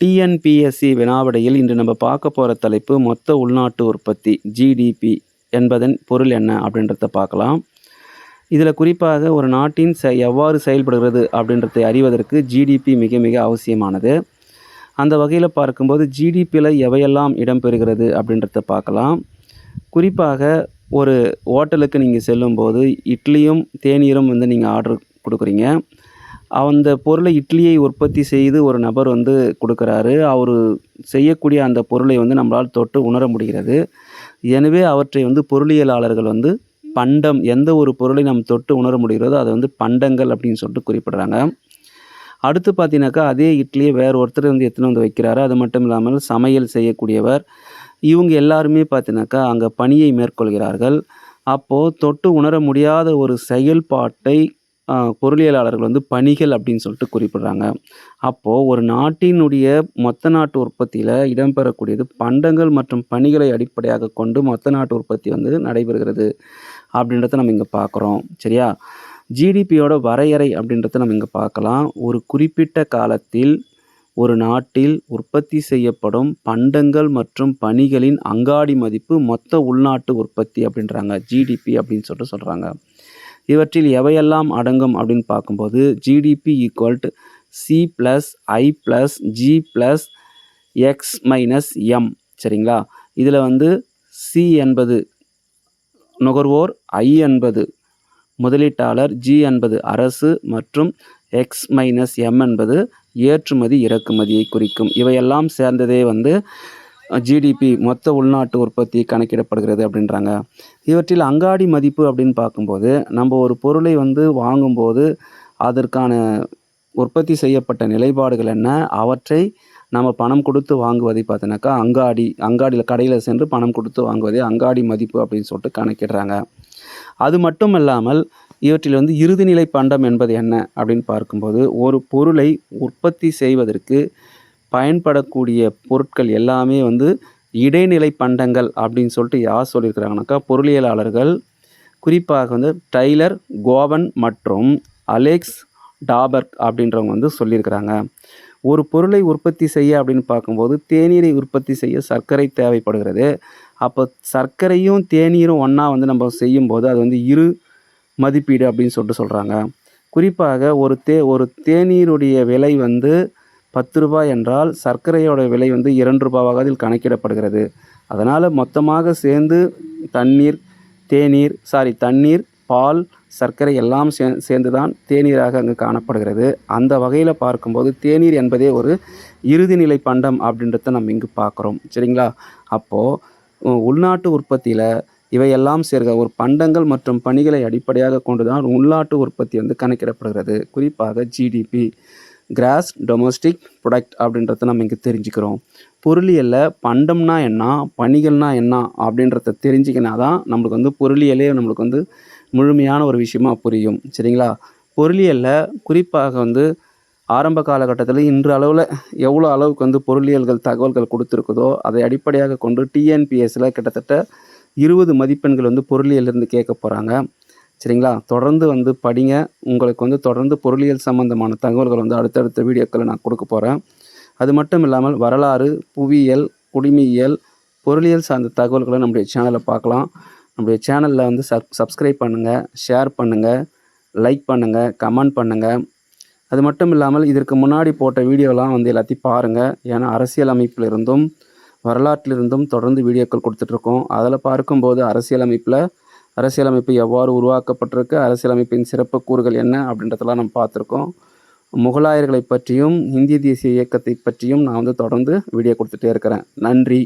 TNPSC வினாவிடையில் இன்று நம்ம பார்க்க போகிற தலைப்பு மொத்த உள்நாட்டு உற்பத்தி ஜிடிபி என்பதன் பொருள் என்ன அப்படின்றத பார்க்கலாம். இதில் குறிப்பாக ஒரு நாட்டின் செ எவ்வாறு செயல்படுகிறது அப்படின்றதை அறிவதற்கு ஜிடிபி மிக மிக அவசியமானது. அந்த வகையில் பார்க்கும்போது ஜிடிபியில் எவையெல்லாம் இடம்பெறுகிறது அப்படின்றத பார்க்கலாம். குறிப்பாக ஒரு ஹோட்டலுக்கு நீங்கள் செல்லும்போது இட்லியும் தேநீரும் வந்து நீங்கள் ஆர்டர் கொடுக்குறீங்க. அந்த பொருளை இட்லியை உற்பத்தி செய்து ஒரு நபர் வந்து கொடுக்குறாரு. அவர் செய்யக்கூடிய அந்த பொருளை வந்து நம்மளால் தொட்டு உணர முடிகிறது. எனவே அவற்றை வந்து பொருளியலாளர்கள் வந்து பண்டம் எந்த ஒரு பொருளை நம்ம தொட்டு உணர முடிகிறதோ அதை வந்து பண்டங்கள் அப்படின்னு சொல்லிட்டு குறிப்பிடுறாங்க. அடுத்து பார்த்தீங்கன்னாக்கா அதே இட்லியை வேறு ஒருத்தர் வந்து எடுத்துன்னு வந்து வைக்கிறாரு அது மட்டும் இல்லாமல் சமையல் செய்யக்கூடியவர் இவங்க எல்லாருமே பார்த்தீங்கன்னாக்கா அங்கே பணியை மேற்கொள்கிறார்கள். அப்போது தொட்டு உணர முடியாத ஒரு செயல்பாட்டை பொருளியலாளர்கள் வந்து பணிகள் அப்படின்னு சொல்லிட்டு குறிப்பிடுறாங்க. அப்போது ஒரு நாட்டினுடைய மொத்த நாட்டு உற்பத்தியில் இடம்பெறக்கூடியது பண்டங்கள் மற்றும் பணிகளை அடிப்படையாக கொண்டு மொத்த நாட்டு உற்பத்தி வந்து நடைபெறுகிறது அப்படின்றத நம்ம இங்கே பார்க்குறோம் சரியா? ஜிடிபியோட வரையறை அப்படின்றத நம்ம இங்கே பார்க்கலாம் ஒரு குறிப்பிட்ட காலத்தில் ஒரு நாட்டில் உற்பத்தி செய்யப்படும் பண்டங்கள் மற்றும் பணிகளின் அங்காடி மதிப்பு மொத்த உள்நாட்டு உற்பத்தி அப்படின்றாங்க. ஜிடிபி அப்படின்னு சொல்லிட்டு சொல்கிறாங்க இவற்றில் எவையெல்லாம் அடங்கும் அப்படின்னு பார்க்கும்போது GDP equal to C plus I plus G plus X minus M சரிங்களா? இதில் வந்து சி என்பது நுகர்வோர் ஐ என்பது முதலீட்டாளர் ஜி என்பது அரசு மற்றும் எக்ஸ் மைனஸ் எம் என்பது ஏற்றுமதி இறக்குமதியை குறிக்கும். இவையெல்லாம் சேர்ந்ததே வந்து ஜிடிபி மொத்த உள்நாட்டு உற்பத்தி கணக்கிடப்படுகிறது அப்படின்றாங்க. இவற்றில் அங்காடி மதிப்பு அப்படின்னு பார்க்கும்போது நம்ம ஒரு பொருளை வந்து வாங்கும்போது அதற்கான உற்பத்தி செய்யப்பட்ட நிலைப்பாடுகள் என்ன? அவற்றை நம்ம பணம் கொடுத்து வாங்குவதை பார்த்தோன்னாக்கா அங்காடி அங்காடியில் கடையில் சென்று பணம் கொடுத்து வாங்குவதே அங்காடி மதிப்பு அப்படின்னு சொல்லிட்டு கணக்கிடுறாங்க. அது மட்டும் இல்லாமல் இவற்றில் வந்து இறுதிநிலை பண்டம் என்பது என்ன அப்படின்னு பார்க்கும்போது ஒரு பொருளை உற்பத்தி செய்வதற்கு பயன்படக்கூடிய பொருட்கள் எல்லாமே வந்து இடைநிலை பண்டங்கள் அப்படின்னு சொல்லிட்டு யார் சொல்லியிருக்கிறாங்கனாக்கா பொருளியலாளர்கள். குறிப்பாக வந்து டைலர் கோவன் மற்றும் அலெக்ஸ் டாபர்க் அப்படின்றவங்க வந்து சொல்லியிருக்கிறாங்க. ஒரு பொருளை உற்பத்தி செய்ய அப்படின்னு பார்க்கும்போது தேநீரை உற்பத்தி செய்ய சர்க்கரை தேவைப்படுகிறது. அப்போ சர்க்கரையும் தேநீரும் ஒன்றா வந்து நம்ம செய்யும்போது அது வந்து இரு மதிப்பீடு அப்படின்னு சொல்லிட்டு சொல்கிறாங்க குறிப்பாக ஒரு தே ஒரு தேநீருடைய விலை வந்து பத்து ரூபாய் என்றால் சர்க்கரையோட விலை வந்து இரண்டு ரூபாவாக அதில் கணக்கிடப்படுகிறது. அதனால் மொத்தமாக சேர்ந்து தண்ணீர் தேநீர் சாரி தண்ணீர் பால் சர்க்கரை எல்லாம் சே சேர்ந்து தான் தேநீராக அங்கு காணப்படுகிறது. அந்த வகையில் பார்க்கும்போது தேநீர் என்பதே ஒரு இறுதிநிலை பண்டம் அப்படின்றத நம்ம இங்கு பார்க்குறோம். சரிங்களா? அப்போது உள்நாட்டு உற்பத்தியில் இவையெல்லாம் சேர்க்க ஒரு பண்டங்கள் மற்றும் பணிகளை அடிப்படையாக கொண்டு தான் உள்நாட்டு உற்பத்தி வந்து கணக்கிடப்படுகிறது. குறிப்பாக ஜிடிபி கிராஸ் டொமஸ்டிக் ப்ரொடக்ட் அப்படின்றத நம்ம இங்கே தெரிஞ்சுக்கிறோம். பொருளியலில் பண்டம்னா என்ன பணிகள்னா என்ன அப்படின்றத தெரிஞ்சிக்கினா தான் நம்மளுக்கு வந்து பொருளியலே நம்மளுக்கு வந்து முழுமையான ஒரு விஷயமா புரியும். சரிங்களா? பொருளியலில் குறிப்பாக வந்து ஆரம்ப காலகட்டத்தில் இன்று அளவில் எவ்வளோ அளவுக்கு வந்து பொருளியல்கள் தகவல்கள் கொடுத்துருக்குதோ அதை அடிப்படையாக கொண்டு டிஎன்பிஎஸ்சில் கிட்டத்தட்ட இருபது மதிப்பெண்கள் வந்து பொருளியலிருந்து கேட்க போகிறாங்க சரிங்களா? தொடர்ந்து வந்து படிங்க. உங்களுக்கு வந்து தொடர்ந்து பொருளியல் சம்பந்தமான தகவல்கள் வந்து அடுத்தடுத்த வீடியோக்களை நான் கொடுக்க போகிறேன் அது மட்டும் இல்லாமல் வரலாறு புவியியல் குடிமையியல் பொருளியல் சார்ந்த தகவல்களை நம்முடைய சேனலில் பார்க்கலாம். நம்முடைய சேனலில் வந்து சப் சப்ஸ்கிரைப் பண்ணுங்கள் ஷேர் பண்ணுங்கள் லைக் பண்ணுங்கள் கமெண்ட் பண்ணுங்கள் அது மட்டும் இல்லாமல் இதற்கு முன்னாடி போட்ட வீடியோலாம் வந்து எல்லாத்தையும் பாருங்கள் ஏன்னா அரசியல் அமைப்பில் இருந்தும் வரலாற்றிலிருந்தும் தொடர்ந்து வீடியோக்கள் கொடுத்துட்ருக்கோம். அதில் பார்க்கும்போது அரசியலமைப்பில் அரசியலமைப்பு எவ்வாறு உருவாக்கப்பட்டிருக்கு அரசியலமைப்பின் சிறப்பு கூறுகள் என்ன அப்படின்றதெல்லாம் நம்ம பார்த்துருக்கோம். முகலாயர்களை பற்றியும் இந்திய தேசிய இயக்கத்தை பற்றியும் நான் வந்து தொடர்ந்து வீடியோ கொடுத்துட்டே இருக்கிறேன். நன்றி.